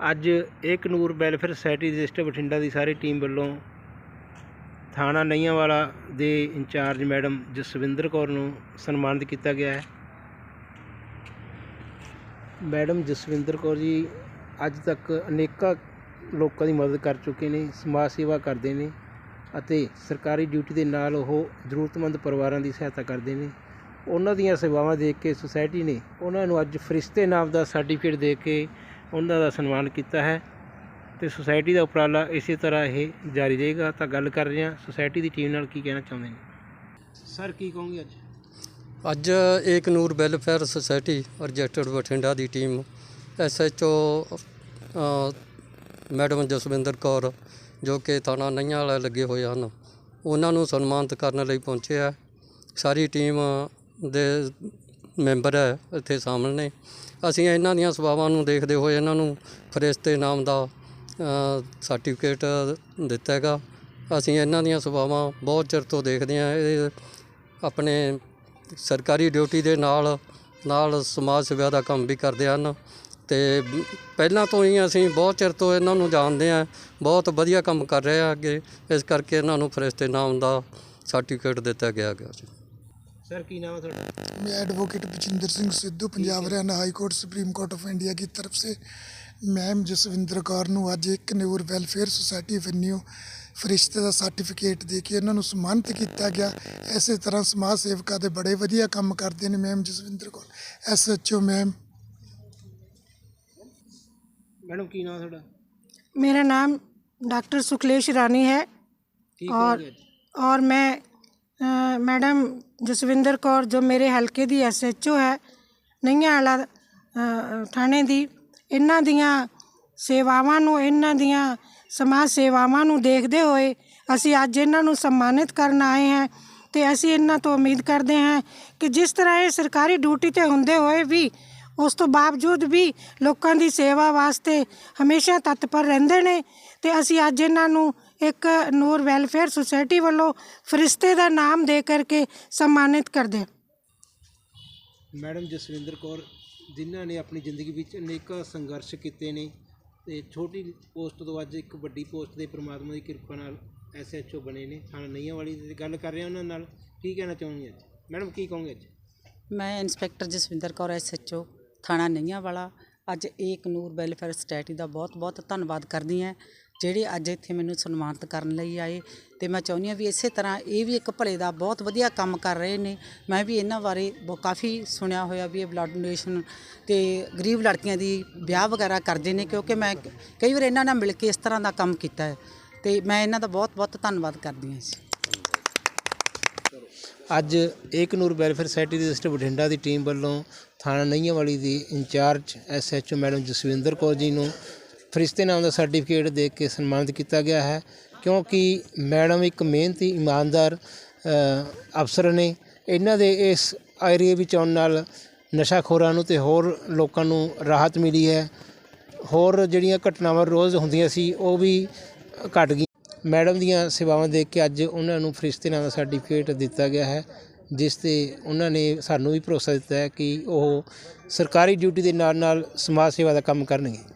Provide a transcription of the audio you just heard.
ਅੱਜ Ek Noor welfare society register Bathinda ਦੀ ਸਾਰੀ team ਵੱਲੋਂ ਥਾਣਾ ਨਈਆਂਵਾਲਾ ਦੇ ਇੰਚਾਰਜ ਮੈਡਮ ਜਸਵਿੰਦਰ ਕੌਰ ਨੂੰ ਸਨਮਾਨਿਤ ਕੀਤਾ ਗਿਆ ਹੈ। ਮੈਡਮ ਜਸਵਿੰਦਰ ਕੌਰ ਜੀ, ਅੱਜ ਤੱਕ ਅਨੇਕਾਂ ਲੋਕਾਂ ਦੀ ਮਦਦ ਕਰ ਚੁੱਕੇ ਨੇ, ਸਮਾਜ ਸੇਵਾ ਕਰਦੇ ਨੇ ਅਤੇ ਸਰਕਾਰੀ ਡਿਊਟੀ ਦੇ ਨਾਲ ਉਹ ਜ਼ਰੂਰਤਮੰਦ ਪਰਿਵਾਰਾਂ ਦੀ ਸਹਾਇਤਾ ਕਰਦੇ ਨੇ। ਉਹਨਾਂ ਦੀਆਂ ਸੇਵਾਵਾਂ ਦੇਖ ਕੇ ਸੁਸਾਇਟੀ ਨੇ ਉਹਨਾਂ ਨੂੰ ਅੱਜ ਫਰਿਸ਼ਤੇ ਨਾਮ ਦਾ ਸਰਟੀਫਿਕੇਟ ਦੇ ਕੇ ਉਹਨਾਂ ਦਾ ਸਨਮਾਨ ਕੀਤਾ ਹੈ ਤੇ ਸੁਸਾਇਟੀ ਦਾ ਉਪਰਾਲਾ ਇਸੇ ਤਰ੍ਹਾਂ ਇਹ ਜਾਰੀ ਰਹੇਗਾ। ਤਾਂ ਗੱਲ ਕਰ ਰਹੇ ਹਾਂ, ਸੁਸਾਇਟੀ ਦੀ ਟੀਮ ਨਾਲ ਕੀ ਕਹਿਣਾ ਚਾਹੁੰਦੇ ਨੇ? ਸਰ, ਕੀ ਕਹੋਗੇ ਅੱਜ? ਅੱਜ Ek Noor welfare society registered Bathinda ਦੀ team SHO madam Jaswinder Kaur ਜੋ ਕਿ ਥਾਣਾ ਨਈਆਂ ਵਾਲੇ ਲੱਗੇ ਹੋਏ ਹਨ, ਉਹਨਾਂ ਨੂੰ ਸਨਮਾਨਿਤ ਕਰਨ ਲਈ ਪਹੁੰਚੇ ਹੈ। ਸਾਰੀ ਟੀਮ ਦੇ ਮੈਂਬਰ ਹੈ ਇੱਥੇ ਸ਼ਾਮਲ ਨੇ। ਅਸੀਂ ਇਹਨਾਂ ਦੀਆਂ ਸੇਵਾਵਾਂ ਨੂੰ ਦੇਖਦੇ ਹੋਏ ਇਹਨਾਂ ਨੂੰ ਫਰਿਸ਼ਤੇ ਨਾਮ ਦਾ ਸਰਟੀਫਿਕੇਟ ਦਿੱਤਾ ਹੈਗਾ। ਅਸੀਂ ਇਹਨਾਂ ਦੀਆਂ ਸੇਵਾਵਾਂ ਬਹੁਤ ਚਿਰ ਤੋਂ ਦੇਖਦੇ ਹਾਂ। ਇਹ ਆਪਣੇ ਸਰਕਾਰੀ ਡਿਊਟੀ ਦੇ ਨਾਲ ਨਾਲ ਸਮਾਜ ਸੇਵਾ ਦਾ ਕੰਮ ਵੀ ਕਰਦੇ ਹਨ। ਤੇ ਪਹਿਲਾਂ ਤੋਂ ਹੀ ਅਸੀਂ ਬਹੁਤ ਚਿਰ ਤੋਂ ਇਹਨਾਂ ਨੂੰ ਜਾਣਦੇ ਹਾਂ। ਬਹੁਤ ਵਧੀਆ ਕੰਮ ਕਰ ਰਹੇ ਆ ਅੱਗੇ। ਇਸ ਕਰਕੇ ਇਹਨਾਂ ਨੂੰ ਫਰਿਸ਼ਤੇ ਨਾਮ ਦਾ ਸਰਟੀਫਿਕੇਟ ਦਿੱਤਾ ਗਿਆ ਗਿਆ ਜੀ। ਸਰ ਕੀ ਨਾਮ ਹੈ ਤੁਹਾਡਾ मैं advocate Bachinder Singh Sidhu Punjab Haryana high court supreme court of India की तरफ से मैम ਜਸਵਿੰਦਰ ਕੌਰ ਨੂੰ ਅੱਜ ਇੱਕ ਨਿਊਰ ਵੈਲਫੇਅਰ ਸੁਸਾਇਟੀ ਵੈਨਿਊ ਫਰਿਸ਼ਤੇ ਦਾ ਸਰਟੀਫਿਕੇਟ ਦੇ ਕੇ ਇਹਨਾਂ ਨੂੰ ਸਨਮਾਨਿਤ ਕੀਤਾ ਗਿਆ ਐਸੇ ਤਰ੍ਹਾਂ ਸਮਾਜ ਸੇਵਕਾਂ ਦੇ ਬੜੇ ਵਧੀਆ ਕੰਮ ਕਰਦੇ ਨੇ ma'am Jaswinder Kaur SHO ma'am madam ਕੀ ਨਾਮ ਹੈ ਤੁਹਾਡਾ मेरा नाम डॉक्टर सुखलेश रानी है ਕੀ ਔਰ ਕਹੋਗੇ ਅੱਜ और मैं ਮੈਡਮ ਜਸਵਿੰਦਰ ਕੌਰ ਜੋ ਮੇਰੇ ਹਲਕੇ ਦੀ ਐਸਐਚਓ ਹੈ, ਨਈਆਂ ਵਾਲਾ ਥਾਣੇ ਦੀ, ਇਹਨਾਂ ਦੀਆਂ ਸੇਵਾਵਾਂ ਨੂੰ, ਇਹਨਾਂ ਦੀਆਂ ਸਮਾਜ ਸੇਵਾਵਾਂ ਨੂੰ ਦੇਖਦੇ ਹੋਏ ਅਸੀਂ ਅੱਜ ਇਹਨਾਂ ਨੂੰ ਸਨਮਾਨਿਤ ਕਰਨ ਆਏ ਹਾਂ ਤੇ ਅਸੀਂ ਇਹਨਾਂ ਤੋਂ ਉਮੀਦ ਕਰਦੇ ਹਾਂ ਕਿ ਜਿਸ ਤਰ੍ਹਾਂ ਇਹ ਸਰਕਾਰੀ ਡਿਊਟੀ ਤੇ ਹੁੰਦੇ ਹੋਏ ਵੀ, ਉਸ ਤੋਂ ਬਾਵਜੂਦ ਵੀ ਲੋਕਾਂ ਦੀ ਸੇਵਾ ਵਾਸਤੇ ਹਮੇਸ਼ਾ ਤਤਪਰ ਰਹਿੰਦੇ ਨੇ ਤੇ ਅਸੀਂ ਅੱਜ ਇਹਨਾਂ ਨੂੰ ਇੱਕ ਨੂਰ ਵੈਲਫੇਅਰ ਸੁਸਾਇਟੀ ਵੱਲੋਂ ਫਰਿਸ਼ਤੇ ਦਾ ਨਾਮ ਦੇ ਕਰਕੇ ਸਨਮਾਨਿਤ ਕਰਦੇ ਮੈਡਮ ਜਸਵਿੰਦਰ ਕੌਰ ਜਿਨ੍ਹਾਂ ਨੇ ਆਪਣੀ ਜ਼ਿੰਦਗੀ ਵਿੱਚ ਅਨੇਕਾਂ ਸੰਘਰਸ਼ ਕੀਤੇ ਨੇ ਤੇ ਛੋਟੀ ਪੋਸਟ ਤੋਂ ਅੱਜ ਇੱਕ ਵੱਡੀ ਪੋਸਟ ਦੇ ਪ੍ਰਮਾਤਮਾ ਦੀ ਕਿਰਪਾ ਨਾਲ ਐਸਐਚਓ ਬਣੇ ਨੇ। ਥਾਣਾ ਨਈਆਂ ਵਾਲੀ ਦੀ ਗੱਲ ਕਰ ਰਹੇ ਹਾਂ ਉਹਨਾਂ ਨਾਲ। ਕੀ ਕਹਿਣਾ ਚਾਹੁੰਗੇ ਅੱਜ? ਮੈਡਮ ਕੀ ਕਹੋਗੇ ਅੱਜ? ਮੈਂ ਇੰਸਪੈਕਟਰ ਜਸਵਿੰਦਰ ਕੌਰ ਐਸਐਚਓ ਥਾਣਾ ਨਈਆਂ ਵਾਲਾ ਅੱਜ ਏਕ ਨੂਰ ਵੈਲਫੇਅਰ ਸੋਸਾਇਟੀ ਦਾ ਬਹੁਤ-ਬਹੁਤ ਧੰਨਵਾਦ ਕਰਦੀ ਹਾਂ। ਜਿਹੜੇ ਅੱਜ ਇੱਥੇ ਮੈਨੂੰ ਸਨਮਾਨਿਤ ਕਰਨ ਲਈ ਆਏ ਤੇ ਮੈਂ ਚਾਹੁੰਦੀ ਹਾਂ ਵੀ ਇਸੇ ਤਰ੍ਹਾਂ ਇਹ ਵੀ ਇੱਕ ਭਲੇ ਦਾ ਬਹੁਤ ਵਧੀਆ ਕੰਮ ਕਰ ਰਹੇ ਨੇ। ਮੈਂ ਵੀ ਇਹਨਾਂ ਬਾਰੇ ਬਹੁ- ਕਾਫੀ ਸੁਣਿਆ ਹੋਇਆ ਵੀ ਇਹ ਬਲੱਡ ਡੋਨੇਸ਼ਨ ਤੇ ਗਰੀਬ ਲੜਕੀਆਂ ਦੀ ਵਿਆਹ ਵਗੈਰਾ ਕਰਦੇ ਨੇ ਕਿਉਂਕਿ ਮੈਂ ਕਈ ਵਾਰ ਇਹਨਾਂ ਨਾਲ ਮਿਲ ਕੇ ਇਸ ਤਰ੍ਹਾਂ ਦਾ ਕੰਮ ਕੀਤਾ ਹੈ ਤੇ ਮੈਂ ਇਹਨਾਂ ਦਾ ਬਹੁਤ-ਬਹੁਤ ਧੰਨਵਾਦ ਕਰਦੀ ਹਾਂ ਜੀ। ਅੱਜ ਏਕਨੂਰ ਵੈਲਫੇਅਰ ਸੁਸਾਇਟੀ ਦੀ ਰਜਿਸਟਰ ਬਠਿੰਡਾ ਦੀ ਟੀਮ ਵੱਲੋਂ ਥਾਣਾ ਨਈਆਂਵਾਲੀ ਦੀ incharge SHO madam Jaswinder Kaur ji ਨੂੰ ਫਰਿਸ਼ਤੇ ਨਾਮ ਦਾ ਸਰਟੀਫਿਕੇਟ ਦੇ ਕੇ ਸਨਮਾਨਿਤ ਕੀਤਾ ਗਿਆ ਹੈ, ਕਿਉਂਕਿ ਮੈਡਮ ਇੱਕ ਮਿਹਨਤੀ, ਇਮਾਨਦਾਰ ਅਫਸਰ ਨੇ ਇਹਨਾਂ ਦੇ ਇਸ ਏਰੀਏ ਵਿੱਚ ਆਉਣ ਨਾਲ ਨਸ਼ਾਖੋਰਾਂ ਨੂੰ ਤੇ ਹੋਰ ਲੋਕਾਂ ਨੂੰ ਰਾਹਤ ਮਿਲੀ ਹੈ। ਹੋਰ ਜਿਹੜੀਆਂ ਘਟਨਾਵਾਂ ਰੋਜ਼ ਹੁੰਦੀਆਂ ਸੀ, ਉਹ ਵੀ ਘਟ ਗਈ ਮੈਡਮ ਦੀਆਂ ਸੇਵਾਵਾਂ ਦੇਖ ਕੇ ਅੱਜ ਉਹਨਾਂ ਨੂੰ ਫਰਿਸ਼ਤੇ ਨਾਮ ਦਾ ਸਰਟੀਫਿਕੇਟ ਦਿੱਤਾ ਗਿਆ ਹੈ, ਜਿਸ ਤੇ ਉਹਨਾਂ ਨੇ ਸਾਨੂੰ ਵੀ ਭਰੋਸਾ ਦਿੱਤਾ ਹੈ ਕਿ ਉਹ ਸਰਕਾਰੀ ਡਿਊਟੀ ਦੇ ਨਾਲ ਨਾਲ ਸਮਾਜ ਸੇਵਾ ਦਾ ਕੰਮ ਕਰਨਗੇ।